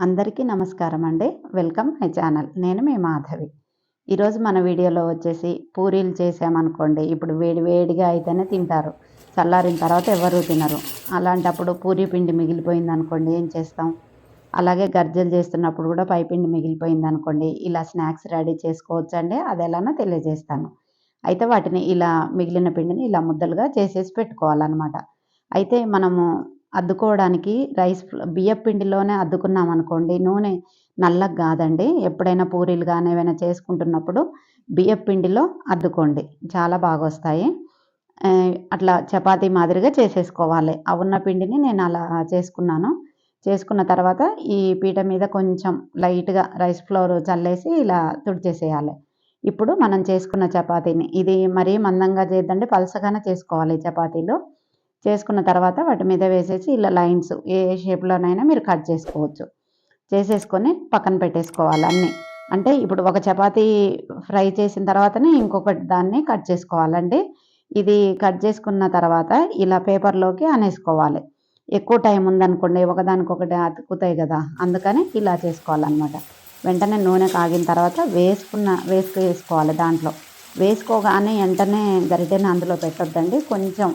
అందరికీ నమస్కారం అండి. Welcome my channel. నేను మీ మాధవి. ఈరోజు మన వీడియోలో వచ్చేసి పూరీలు చేసామనుకోండి. ఇప్పుడు వేడి వేడిగా అయితేనే తింటారు. చల్లారిన తర్వాత ఎవరు తినరు. అలాంటప్పుడు పూరీ పిండి మిగిలిపోయింది అనుకోండి ఏం చేస్తాం? అలాగే గర్జలు చేస్తున్నప్పుడు కూడా పైపిండి మిగిలిపోయింది అనుకోండి ఇలా స్నాక్స్ రెడీ చేసుకోవచ్చు అండి అది ఎలానో తెలియజేస్తాను. అయితే వాటిని ఇలా మిగిలిన పిండిని ఇలా ముద్దలుగా చేసేసి పెట్టుకోవాలన్నమాట. అయితే మనము అద్దుకోవడానికి రైస్ బియ్యం పిండిలోనే అద్దుకున్నాం అనుకోండి నూనె నల్లగా కాదండి. ఎప్పుడైనా పూరీలు కానీ ఏమైనా చేసుకుంటున్నప్పుడు బియ్యం పిండిలో అద్దుకోండి. చాలా బాగా వస్తాయి అట్లా చపాతీ మాదిరిగా చేసేసుకోవాలి. ఆ ఉన్న పిండిని నేను అలా చేసుకున్నాను. చేసుకున్న తర్వాత ఈ పీట మీద కొంచెం లైట్గా రైస్ ఫ్లోర్ చల్లేసి ఇలా తుడిచేసేయాలి. ఇప్పుడు మనం చేసుకున్న చపాతీని ఇది మరీ మందంగా చేద్దండి పలసగానే చేసుకోవాలి చపాతీలు. చేసుకున్న తర్వాత వాటి మీద వేసేసి ఇలా లైన్స్ ఏ షేప్లోనైనా మీరు కట్ చేసుకోవచ్చు. చేసేసుకొని పక్కన పెట్టేసుకోవాలి అన్నీ. అంటే ఇప్పుడు ఒక చపాతీ ఫ్రై చేసిన తర్వాతనే ఇంకొకటి దాన్ని కట్ చేసుకోవాలండి. ఇది కట్ చేసుకున్న తర్వాత ఇలా పేపర్లోకి అనేసుకోవాలి. ఎక్కువ టైం ఉందనుకోండి ఒకదానికొకటి అతుకుతాయి కదా అందుకని ఇలా చేసుకోవాలన్నమాట. వెంటనే నూనె కాగిన తర్వాత వేసుకున్న వేసుకు వేసుకోవాలి దాంట్లో. వేసుకోగానే వెంటనే గరిటెని అందులో పెట్టొద్దండి. కొంచెం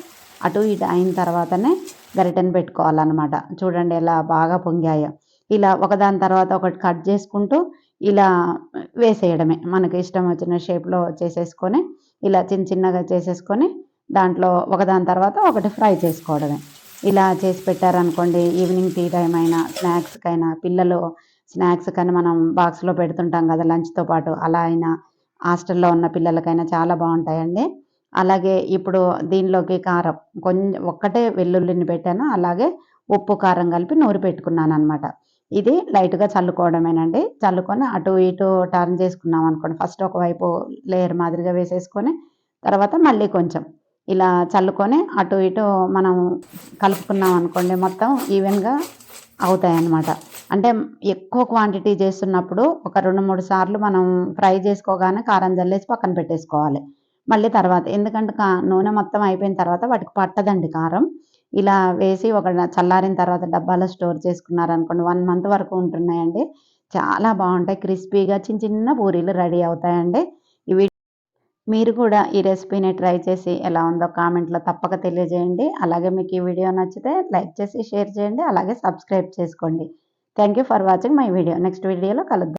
అటు ఇటు అయిన తర్వాతనే గరిటెను పెట్టుకోవాలన్నమాట. చూడండి ఎలా బాగా పొంగాయో. ఇలా ఒకదాని తర్వాత ఒకటి కట్ చేసుకుంటూ ఇలా వేసేయడమే. మనకి ఇష్టం వచ్చిన షేప్లో చేసేసుకొని ఇలా చిన్న చిన్నగా చేసేసుకొని దాంట్లో ఒకదాని తర్వాత ఒకటి ఫ్రై చేసుకోవడమే. ఇలా చేసి పెట్టారనుకోండి ఈవినింగ్ టీ టైం అయినా స్నాక్స్కైనా పిల్లలు స్నాక్స్ కానీ మనం బాక్స్లో పెడుతుంటాం కదా లంచ్తో పాటు. అలా అయినా హాస్టల్లో ఉన్న పిల్లలకైనా చాలా బాగుంటాయండి. అలాగే ఇప్పుడు దీనిలోకి కారం కొంచెం ఒక్కటే వెల్లుల్లిని పెట్టాను. అలాగే ఉప్పు కారం కలిపి నూరి పెట్టుకున్నాను అనమాట ఇది లైట్గా చల్లుకోవడమేనండి. చల్లుకొని అటు ఇటు టర్న్ చేసుకున్నాం అనుకోండి. ఫస్ట్ ఒకవైపు లేయర్ మాదిరిగా వేసేసుకొని తర్వాత మళ్ళీ కొంచెం ఇలా చల్లుకొని అటు ఇటు మనం కలుపుకున్నాం అనుకోండి మొత్తం ఈవెన్గా అవుతాయి అన్నమాట అంటే ఎక్కువ క్వాంటిటీ చేస్తున్నప్పుడు ఒక రెండు మూడు సార్లు మనం ఫ్రై చేసుకోగానే కారం జల్లేసి పక్కన పెట్టేసుకోవాలి. మళ్ళీ తర్వాత ఎందుకంటే కా నూనె మొత్తం అయిపోయిన తర్వాత వాటికి పట్టదండి కారం. ఇలా వేసి ఒక చల్లారిన తర్వాత డబ్బాలో స్టోర్ చేసుకున్నారనుకోండి వన్ మంత్ వరకు ఉంటున్నాయండి. చాలా బాగుంటాయి క్రిస్పీగా చిన్న చిన్న పూరీలు రెడీ అవుతాయండి. ఇవి మీరు కూడా ఈ రెసిపీని ట్రై చేసి ఎలా ఉందో కామెంట్లో తప్పక తెలియజేయండి. అలాగే మీకు ఈ వీడియో నచ్చితే లైక్ చేసి షేర్ చేయండి. అలాగే సబ్స్క్రైబ్ చేసుకోండి. Thank you for watching my video. Next వీడియోలో కలుద్దాం.